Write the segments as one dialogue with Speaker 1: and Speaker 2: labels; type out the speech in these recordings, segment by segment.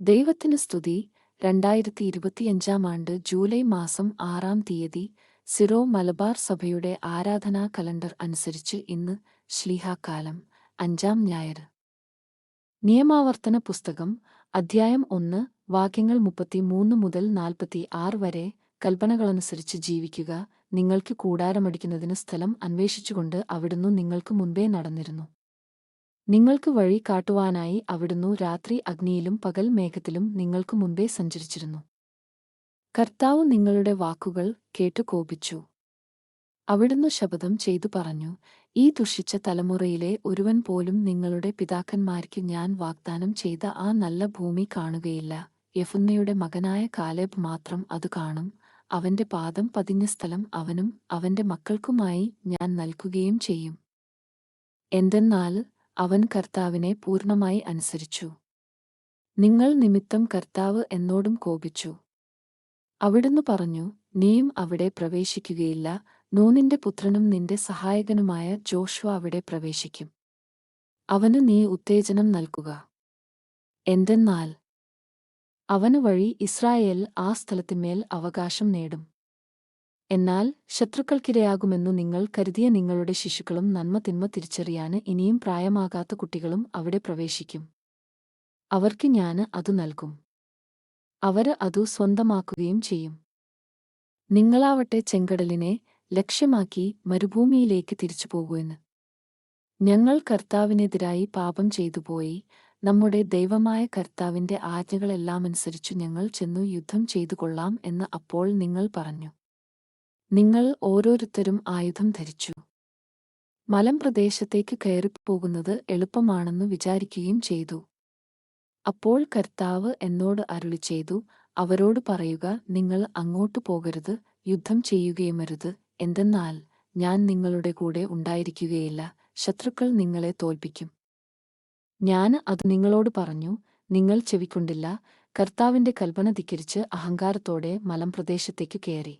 Speaker 1: ദൈവത്തിന് സ്തുതി. രണ്ടായിരത്തി ഇരുപത്തിയഞ്ചാം ആണ്ട് ജൂലൈ മാസം ആറാം തീയതി സിറോ മലബാർ സഭയുടെ ആരാധനാ കലണ്ടർ അനുസരിച്ച് ഇന്ന് ശ്ലീഹാക്കാലം അഞ്ചാം ഞായർ. നിയമാവർത്തന പുസ്തകം അധ്യായം ഒന്ന് വാക്യങ്ങൾ മുപ്പത്തിമൂന്ന് മുതൽ നാൽപ്പത്തി ആറ് വരെ കൽപ്പനകളനുസരിച്ച് ജീവിക്കുക. നിങ്ങൾക്ക് കൂടാരമടിക്കുന്നതിന് സ്ഥലം അന്വേഷിച്ചുകൊണ്ട് അവിടുന്ന് നിങ്ങൾക്ക് മുൻപേ നടന്നിരുന്നു. നിങ്ങൾക്ക് വഴി കാട്ടുവാനായി അവിടുന്നു രാത്രി അഗ്നിയിലും പകൽ മേഘത്തിലും നിങ്ങൾക്കു മുമ്പേ സഞ്ചരിച്ചിരുന്നു. കർത്താവ് നിങ്ങളുടെ വാക്കുകൾ കേട്ടു കോപിച്ചു. അവിടുന്ന് ശപഥം ചെയ്തു പറഞ്ഞു ഈ ദുഷിച്ച തലമുറയിലെ ഒരുവൻ പോലും നിങ്ങളുടെ പിതാക്കന്മാർക്ക് ഞാൻ വാഗ്ദാനം ചെയ്ത ആ നല്ല ഭൂമി കാണുകയില്ല. യഫുന്നയുടെ മകനായ കാലേബ് മാത്രം അത് കാണും. അവന്റെ പാദം പതിഞ്ഞ സ്ഥലം അവനും അവന്റെ മക്കൾക്കുമായി ഞാൻ നൽകുകയും ചെയ്യും. എന്തെന്നാൽ അവൻ കർത്താവിനെ പൂർണമായി അനുസരിച്ചു. നിങ്ങൾ നിമിത്തം കർത്താവ് എന്നോടും കോപിച്ചു. അവിടുന്ന് പറഞ്ഞു നീയും അവിടെ പ്രവേശിക്കുകയില്ല. നൂനിന്റെ പുത്രനും നിന്റെ സഹായകനുമായ ജോഷ്വ അവിടെ പ്രവേശിക്കും. അവന് നീ ഉത്തേജനം നൽകുക. എന്തെന്നാൽ അവന് വഴി ഇസ്രായേൽ ആ സ്ഥലത്തിന്മേൽ അവകാശം നേടും. എന്നാൽ ശത്രുക്കൾക്കിരയാകുമെന്നു നിങ്ങൾ കരുതിയ നിങ്ങളുടെ ശിശുക്കളും നന്മ തിന്മ തിരിച്ചറിയാന് ഇനിയും പ്രായമാകാത്ത കുട്ടികളും അവിടെ പ്രവേശിക്കും. അവർക്ക് ഞാൻ അതു നൽകും. അവർ അതു സ്വന്തമാക്കുകയും ചെയ്യും. നിങ്ങളാവട്ടെ ചെങ്കടലിനെ ലക്ഷ്യമാക്കി മരുഭൂമിയിലേക്ക് തിരിച്ചു പോകുമെന്ന് ഞങ്ങൾ കർത്താവിനെതിരായി പാപം ചെയ്തുപോയി. നമ്മുടെ ദൈവമായ കർത്താവിന്റെ ആജ്ഞകളെല്ലാമനുസരിച്ചു ഞങ്ങൾ ചെന്നു യുദ്ധം ചെയ്തു കൊള്ളാം എന്ന് അപ്പോൾ നിങ്ങൾ പറഞ്ഞു. നിങ്ങൾ ഓരോരുത്തരും ആയുധം ധരിച്ചു. മലമ്പ്രദേശത്തേക്ക് കയറിപ്പോകുന്നത് എളുപ്പമാണെന്ന് വിചാരിക്കുകയും ചെയ്തു. അപ്പോൾ കർത്താവ് എന്നോട് അരുളി ചെയ്തു അവരോട് പറയുക നിങ്ങൾ അങ്ങോട്ട് പോകരുത് യുദ്ധം ചെയ്യുകയുമരുത്. എന്തെന്നാൽ ഞാൻ നിങ്ങളുടെ കൂടെ ഉണ്ടായിരിക്കുകയില്ല ശത്രുക്കൾ നിങ്ങളെ തോൽപ്പിക്കും. ഞാൻ അത് നിങ്ങളോട് പറഞ്ഞു നിങ്ങൾ ചെവിക്കൊണ്ടില്ല. കർത്താവിന്റെ കൽപ്പന ധിക്കരിച്ച് അഹങ്കാരത്തോടെ മലമ്പ്രദേശത്തേക്ക് കയറി.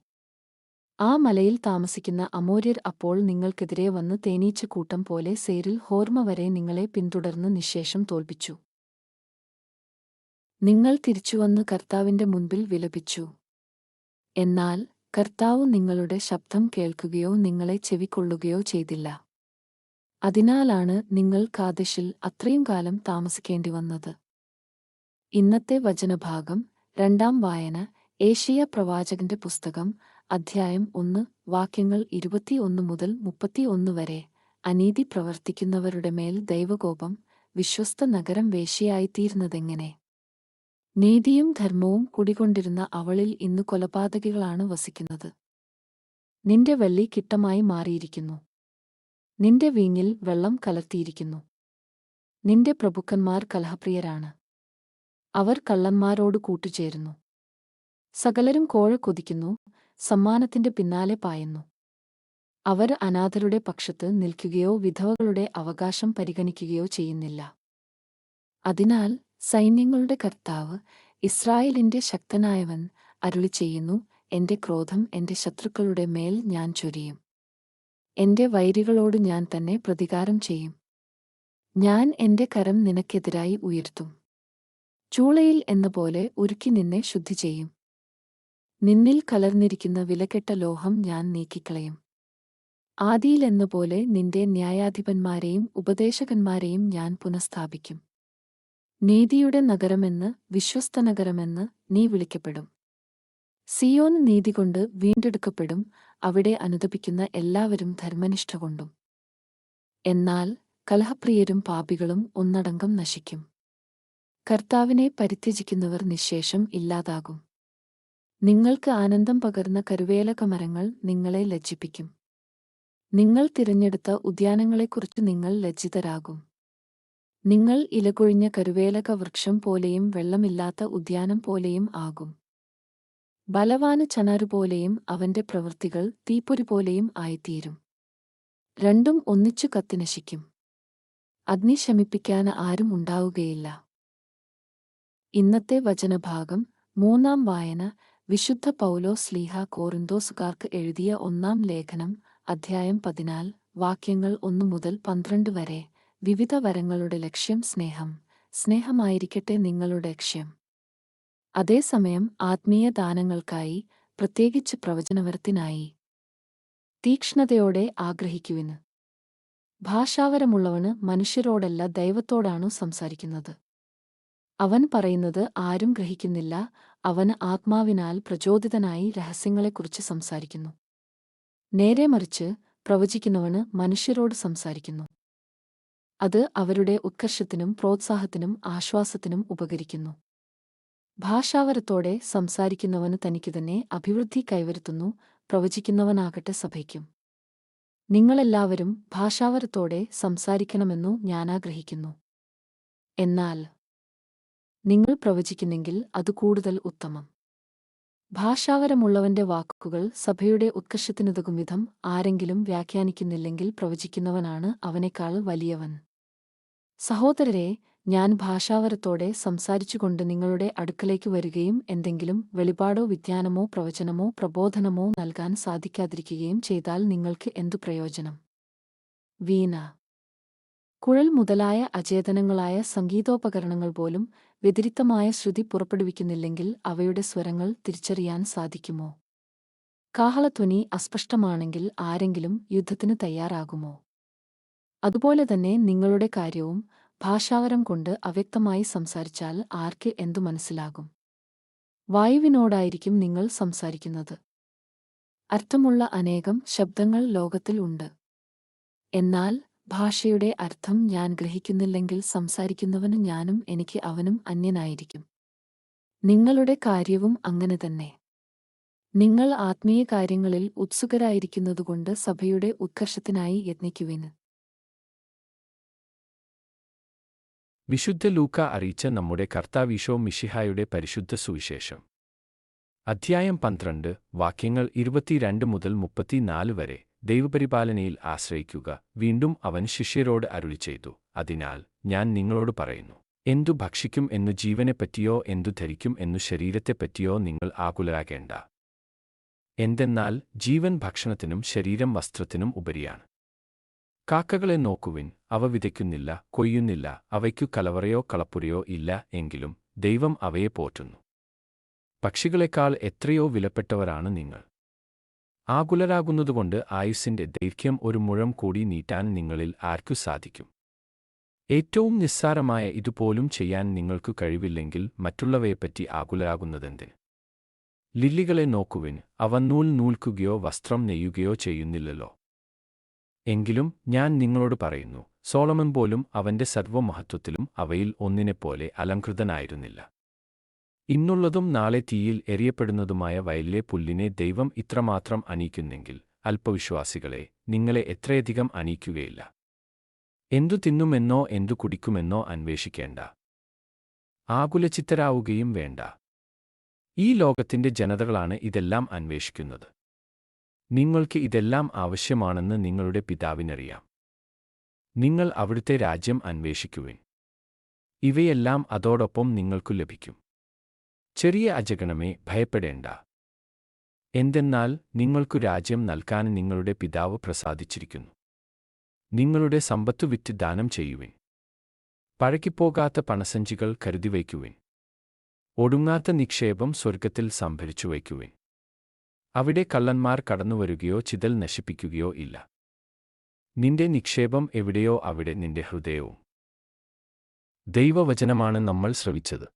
Speaker 1: ആ മലയിൽ താമസിക്കുന്ന അമോര്യർ അപ്പോൾ നിങ്ങൾക്കെതിരെ വന്ന് തേനീച്ച കൂട്ടം പോലെ സേരിൽ ഹോർമ വരെ നിങ്ങളെ പിന്തുടർന്ന് നിശേഷം തോൽപ്പിച്ചു. നിങ്ങൾ തിരിച്ചുവന്ന് കർത്താവിന്റെ മുൻപിൽ വിലപിച്ചു. എന്നാൽ കർത്താവ് നിങ്ങളുടെ ശബ്ദം കേൾക്കുകയോ നിങ്ങളെ ചെവിക്കൊള്ളുകയോ ചെയ്തില്ല. അതിനാലാണ് നിങ്ങൾ കാദശിൽ അത്രയും കാലം താമസിക്കേണ്ടി വന്നത്. ഇന്നത്തെ വചനഭാഗം രണ്ടാം വായന ഏഷ്യ പ്രവാചകന്റെ പുസ്തകം അധ്യായം ഒന്ന് വാക്യങ്ങൾ ഇരുപത്തിയൊന്ന് മുതൽ മുപ്പത്തിയൊന്ന് വരെ. അനീതി പ്രവർത്തിക്കുന്നവരുടെ മേൽ ദൈവകോപം വിശ്വസ്ത നഗരം വേശ്യയായിത്തീരുന്നതെങ്ങനെ? നീതിയും ധർമ്മവും കുടികൊണ്ടിരുന്ന അവളിൽ ഇന്ന് കൊലപാതകികളാണ് വസിക്കുന്നത്. നിന്റെ വെള്ളി കിട്ടമായി മാറിയിരിക്കുന്നു. നിന്റെ വീങ്ങിൽ വെള്ളം കലർത്തിയിരിക്കുന്നു. നിന്റെ പ്രഭുക്കന്മാർ കലഹപ്രിയരാണ്. അവർ കള്ളന്മാരോട് കൂട്ടുചേരുന്നു. സകലരും കോഴ കൊതിക്കുന്നു. സമ്മാനത്തിന്റെ പിന്നാലെ പായുന്നു. അവർ അനാഥരുടെ പക്ഷത്ത് നിൽക്കുകയോ വിധവകളുടെ അവകാശം പരിഗണിക്കുകയോ ചെയ്യുന്നില്ല. അതിനാൽ സൈന്യങ്ങളുടെ കർത്താവ് ഇസ്രായേലിന്റെ ശക്തനായവൻ അരുളി ചെയ്യുന്നു എന്റെ ക്രോധം എന്റെ ശത്രുക്കളുടെ മേൽ ഞാൻ ചൊരിയും. എന്റെ വൈരികളോട് ഞാൻ തന്നെ പ്രതികാരം ചെയ്യും. ഞാൻ എന്റെ കരം നിനക്കെതിരായി ഉയർത്തും. ചൂളയിൽ എന്ന പോലെ ഉരുക്കി നിന്നെ ശുദ്ധി ചെയ്യും. നിന്നിൽ കലർന്നിരിക്കുന്ന വിലകെട്ട ലോഹം ഞാൻ നീക്കിക്കളയും. ആദിയിലെന്നപോലെ നിന്റെ ന്യായാധിപന്മാരെയും ഉപദേശകന്മാരെയും ഞാൻ പുനഃസ്ഥാപിക്കും. നീതിയുടെ നഗരമെന്ന് വിശ്വസ്ത നഗരമെന്ന് നീ വിളിക്കപ്പെടും. സിയോൻ നീതി കൊണ്ട് വീണ്ടെടുക്കപ്പെടും അവിടെ അനുദപിക്കുന്ന എല്ലാവരും ധർമ്മനിഷ്ഠ കൊണ്ടും. എന്നാൽ കലഹപ്രിയരും പാപികളും ഒന്നടങ്കം നശിക്കും. കർത്താവിനെ പരിത്യജിക്കുന്നവർ നിശേഷം ഇല്ലാതാകും. നിങ്ങൾക്ക് ആനന്ദം പകർന്ന കരുവേലകമരങ്ങൾ നിങ്ങളെ ലജ്ജിപ്പിക്കും. നിങ്ങൾ തിരഞ്ഞെടുത്ത ഉദ്യാനങ്ങളെക്കുറിച്ച് നിങ്ങൾ ലജ്ജിതരാകും. നിങ്ങൾ ഇലകൊഴിഞ്ഞ കരുവേലക വൃക്ഷം പോലെയും വെള്ളമില്ലാത്ത ഉദ്യാനം പോലെയും ആകും. ബലവാന ചനാരു പോലെയും അവന്റെ പ്രവൃത്തികൾ തീപ്പൊരി പോലെയും ആയിത്തീരും. രണ്ടും ഒന്നിച്ചു കത്തിനശിക്കും. അഗ്നി ശമിപ്പിക്കാൻ ആരും ഉണ്ടാവുകയില്ല. ഇന്നത്തെ വചനഭാഗം മൂന്നാം വായന വിശുദ്ധ പൗലോ സ്ലീഹ കോറിന്തോസുകാർക്ക് എഴുതിയ ഒന്നാം ലേഖനം അധ്യായം പതിനാല് വാക്യങ്ങൾ ഒന്നു മുതൽ പന്ത്രണ്ട് വരെ. വിവിധ വരങ്ങളുടെ ലക്ഷ്യം സ്നേഹം. സ്നേഹമായിരിക്കട്ടെ നിങ്ങളുടെ ലക്ഷ്യം. അതേസമയം ആത്മീയ ദാനങ്ങൾക്കായി പ്രത്യേകിച്ച് പ്രവചനവരത്തിനായി. തീക്ഷ്ണതയോടെ ആഗ്രഹിക്കുവിന് ഭാഷാവരമുള്ളവന് മനുഷ്യരോടല്ല ദൈവത്തോടാണു സംസാരിക്കുന്നത്. അവൻ പറയുന്നത് ആരും ഗ്രഹിക്കുന്നില്ല അവന് ആത്മാവിനാൽ പ്രചോദിതനായി രഹസ്യങ്ങളെക്കുറിച്ച് സംസാരിക്കുന്നു. നേരെ മറിച്ച് പ്രവചിക്കുന്നവന് മനുഷ്യരോട് സംസാരിക്കുന്നു. അത് അവരുടെ ഉത്കർഷത്തിനും പ്രോത്സാഹത്തിനും ആശ്വാസത്തിനും ഉപകരിക്കുന്നു. ഭാഷാവരത്തോടെ സംസാരിക്കുന്നവന് തനിക്ക് തന്നെ അഭിവൃദ്ധി കൈവരുത്തുന്നു പ്രവചിക്കുന്നവനാകട്ടെ സഭയ്ക്കും. നിങ്ങളെല്ലാവരും ഭാഷാവരത്തോടെ സംസാരിക്കണമെന്നു ഞാനാഗ്രഹിക്കുന്നു. എന്നാൽ നിങ്ങൾ പ്രവചിക്കുന്നെങ്കിൽ അത് കൂടുതൽ ഉത്തമം. ഭാഷാവരമുള്ളവന്റെ വാക്കുകൾ സഭയുടെ ഉത്കർഷത്തിനുതകും വിധം ആരെങ്കിലും വ്യാഖ്യാനിക്കുന്നില്ലെങ്കിൽ പ്രവചിക്കുന്നവനാണ് അവനേക്കാൾ വലിയവൻ. സഹോദരരെ ഞാൻ ഭാഷാവരത്തോടെ സംസാരിച്ചുകൊണ്ട് നിങ്ങളുടെ അടുക്കലേക്ക് വരികയും എന്തെങ്കിലും വെളിപാടോ വിജ്ഞാനമോ പ്രവചനമോ പ്രബോധനമോ നൽകാൻ സാധിക്കാതിരിക്കുകയും ചെയ്താൽ നിങ്ങൾക്ക് എന്തു പ്രയോജനം? വീണ കുഴൽ മുതലായ അചേതനങ്ങളായ സംഗീതോപകരണങ്ങൾ പോലും വ്യതിരിക്തമായ ശ്രുതി പുറപ്പെടുവിക്കുന്നില്ലെങ്കിൽ അവയുടെ സ്വരങ്ങൾ തിരിച്ചറിയാൻ സാധിക്കുമോ? കാഹളധ്വനി അസ്പഷ്ടമാണെങ്കിൽ ആരെങ്കിലും യുദ്ധത്തിന് തയ്യാറാകുമോ? അതുപോലെ തന്നെ നിങ്ങളുടെ കാര്യവും ഭാഷാവരം കൊണ്ട് അവ്യക്തമായി സംസാരിച്ചാൽ ആർക്ക് എന്തു മനസ്സിലാകും? വായുവിനോടായിരിക്കും നിങ്ങൾ സംസാരിക്കുന്നത്. അർത്ഥമുള്ള അനേകം ശബ്ദങ്ങൾ ലോകത്തിൽ ഉണ്ട്. എന്നാൽ ഭാഷയുടെ അർത്ഥം ഞാൻ ഗ്രഹിക്കുന്നില്ലെങ്കിൽ സംസാരിക്കുന്നവന് ഞാനും എനിക്ക് അവനും അന്യനായിരിക്കും. നിങ്ങളുടെ കാര്യവും അങ്ങനെ തന്നെ. നിങ്ങൾ ആത്മീയ കാര്യങ്ങളിൽ ഉത്സുകരായിരിക്കുന്നതുകൊണ്ട് സഭയുടെ ഉത്കർഷത്തിനായി യത്നിക്കുവിന്
Speaker 2: വിശുദ്ധ ലൂക്ക അറിയിച്ച നമ്മുടെ കർത്താവീശോ മിഷിഹായുടെ പരിശുദ്ധ സുവിശേഷം. അധ്യായം പന്ത്രണ്ട് വാക്യങ്ങൾ ഇരുപത്തിരണ്ട് മുതൽ മുപ്പത്തിനാല് വരെ. ദൈവപരിപാലനയിൽ ആശ്രയിക്കുക. വീണ്ടും അവൻ ശിഷ്യരോട് അരുളി ചെയ്തു. അതിനാൽ ഞാൻ നിങ്ങളോട് പറയുന്നു എന്തു ഭക്ഷിക്കും എന്നു ജീവനെപ്പറ്റിയോ എന്തു ധരിക്കും എന്നു ശരീരത്തെപ്പറ്റിയോ നിങ്ങൾ ആകുലരാകേണ്ട. എന്തെന്നാൽ ജീവൻ ഭക്ഷണത്തിനും ശരീരം വസ്ത്രത്തിനും ഉപരിയാണ്. കാക്കകളെ നോക്കുവിൻ അവ വിതയ്ക്കുന്നില്ല കൊയ്യുന്നില്ല അവയ്ക്കു കലവറയോ കളപ്പുരയോ ഇല്ല എങ്കിലും ദൈവം അവയെ പോറ്റുന്നു. പക്ഷികളെക്കാൾ എത്രയോ വിലപ്പെട്ടവരാണ് നിങ്ങൾ. ആകുലരാകുന്നതുകൊണ്ട് ആയുസ്സിന്റെ ദൈർഘ്യം ഒരു മുഴം കൂടി നീട്ടാൻ നിങ്ങളിൽ ആർക്കു സാധിക്കും. ഏറ്റവും നിസ്സാരമായ ഇതുപോലും ചെയ്യാൻ നിങ്ങൾക്കു കഴിവില്ലെങ്കിൽ മറ്റുള്ളവയെപ്പറ്റി ആകുലരാകുന്നതെന്ത്? ലില്ലികളെ നോക്കുവിൻ അവ നൂൽ നൂൽക്കുകയോ വസ്ത്രം നെയ്യുകയോ ചെയ്യുന്നില്ലല്ലോ. എങ്കിലും ഞാൻ നിങ്ങളോട് പറയുന്നു സോളമൻ പോലും അവന്റെ സർവമഹത്വത്തിലും അവയിൽ ഒന്നിനെപ്പോലെ അലങ്കൃതനായിരുന്നില്ല ഇന്നുള്ളതും നാളെ തീയിൽ എറിയപ്പെടുന്നതുമായ വയലിലെ പുല്ലിനെ ദൈവം ഇത്രമാത്രം അനീക്കുന്നെങ്കിൽ അല്പവിശ്വാസികളെ നിങ്ങളെ എത്രയധികം അനീക്കുകയില്ല എന്തു തിന്നുമെന്നോ എന്തു കുടിക്കുമെന്നോ അന്വേഷിക്കേണ്ട. ആകുലചിത്തരാവുകയും വേണ്ട. ഈ ലോകത്തിന്റെ ജനതകളാണ് ഇതെല്ലാം അന്വേഷിക്കുന്നത്. നിങ്ങൾക്ക് ഇതെല്ലാം ആവശ്യമാണെന്ന് നിങ്ങളുടെ പിതാവിനറിയാം. നിങ്ങൾ അവിടുത്തെ രാജ്യം അന്വേഷിക്കുവിൻ. ഇവയെല്ലാം അതോടൊപ്പം നിങ്ങൾക്കു ലഭിക്കും. ചെറിയ അജഗണമേ ഭയപ്പെടേണ്ട. എന്തെന്നാൽ നിങ്ങൾക്കു രാജ്യം നൽകാൻ നിങ്ങളുടെ പിതാവ് പ്രസാദിച്ചിരിക്കുന്നു. നിങ്ങളുടെ സമ്പത്തു വിറ്റ് ദാനം ചെയ്യുവിൻ. പഴക്കിപ്പോകാത്ത പണസഞ്ചികൾ കരുതി വയ്ക്കുവേൻ. ഒടുങ്ങാത്ത നിക്ഷേപം സ്വർഗത്തിൽ സംഭരിച്ചു വയ്ക്കുവിൻ. അവിടെ കള്ളന്മാർ കടന്നുവരുകയോ ചിതൽ നശിപ്പിക്കുകയോ ഇല്ല. നിന്റെ നിക്ഷേപം എവിടെയോ അവിടെ നിന്റെ ഹൃദയവും. ദൈവവചനമാണ് നമ്മൾ ശ്രവിച്ചത്.